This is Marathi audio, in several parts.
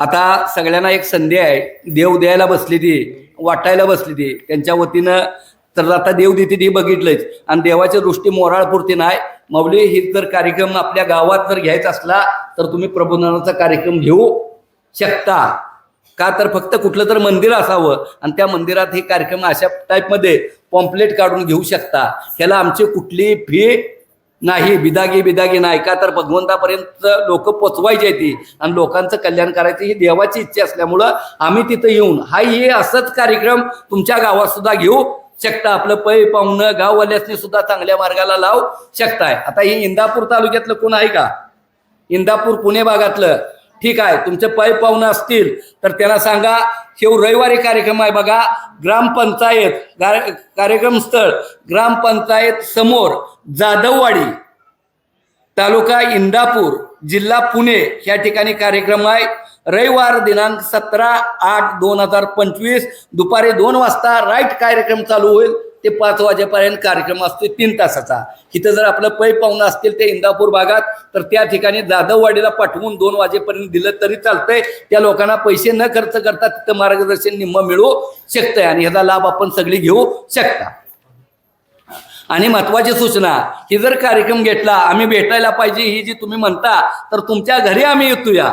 आता सगळ्यांना एक संधी आहे. देव द्यायला बसली ती वाटायला बसली ती. त्यांच्या वतीनं तर आता देव देते ती बघितलंच. आणि देवाच्या दृष्टी मोराळपुरती नाही. मौली हे जर कार्यक्रम आपल्या गावात जर घ्यायचा असला तर तुम्ही प्रबोधनाचा कार्यक्रम घेऊ शकता. का तर फक्त कुठलं तर मंदिर असावं. आणि त्या मंदिरात हे कार्यक्रम अशा टाईपमध्ये पॉम्पलेट काढून घेऊ शकता. ह्याला आमची कुठली फी नाही बिदागी बिदागी नाही. का तर भगवंतापर्यंत लोक पोचवायची ती. आणि लोकांचं कल्याण करायची ही देवाची इच्छा असल्यामुळं आम्ही तिथं येऊन हा हे असंच कार्यक्रम तुमच्या गावात सुद्धा घेऊ शकता. आपलं पै पाहुणं गाववाल्यासनी सुद्धा चांगल्या मार्गाला लावू शकताय. आता हे इंदापूर तालुक्यातलं कोण आहे का? इंदापूर पुणे भागातलं. ठीक आहे तुमचे पै पाहुणं असतील तर त्यांना सांगा हे रविवारी कार्यक्रम आहे बघा ग्रामपंचायत गा- कार्यक्रम स्थळ ग्रामपंचायत समोर जाधववाडी तालुका इंदापूर जिल्हा पुणे या ठिकाणी कार्यक्रम आहे. रविवार दिनांक सतरा आठ दोन हजार पंचवीस दुपारी दोन वाजता राईट कार्यक्रम चालू होईल. ते पाच वाजेपर्यंत कार्यक्रम असतो तीन तासाचा. इथं जर आपलं पै पाहुणं असतील ते इंदापूर भागात तर त्या ठिकाणी जाधववाडीला पाठवून दोन वाजेपर्यंत दिलं तरी चालतंय. त्या लोकांना पैसे न खर्च करता तिथं मार्गदर्शन निम्म मिळू शकतंय आणि ह्याचा लाभ आपण सगळी घेऊ शकता. आणि महत्वाची सूचना ही जर कार्यक्रम घेतला आम्ही भेटायला पाहिजे ही जी तुम्ही म्हणता तर तुमच्या घरी आम्ही येतोया.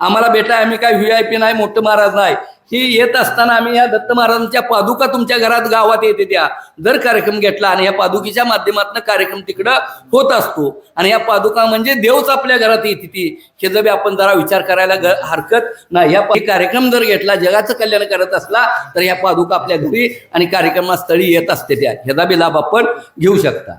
आम्हाला भेटाय आम्ही काय व्ही आय पी नाही मोठं महाराज नाही. ही येत असताना आम्ही या दत्त महाराजांच्या पादुका तुमच्या घरात गावात येते त्या. जर कार्यक्रम घेतला आणि या पादुकीच्या माध्यमातून कार्यक्रम तिकडं होत असतो. आणि या पादुका म्हणजे देवच आपल्या घरात येते ती. हे जर आपण जरा विचार करायला हरकत नाही. या कार्यक्रम जर घेतला जगाचं कल्याण करत असला तर या पादुका आपल्या घरी आणि कार्यक्रमास्थळी येत असते त्या. ह्याचा बी लाभ आपण घेऊ शकता.